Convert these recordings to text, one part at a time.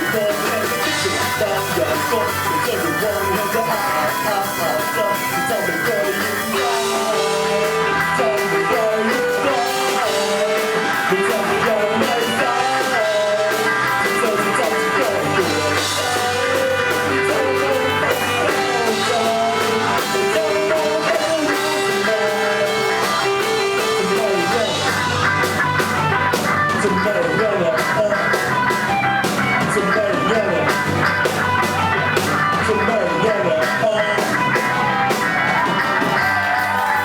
一个人，最难忘向左下，他下生，怎面对现在？怎面对现在？面对阳光，面对，就算暂时告别，你给我存在，你给我存在，真的，真的。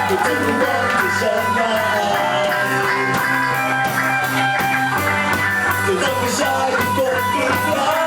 Don't be shy, don't be shy.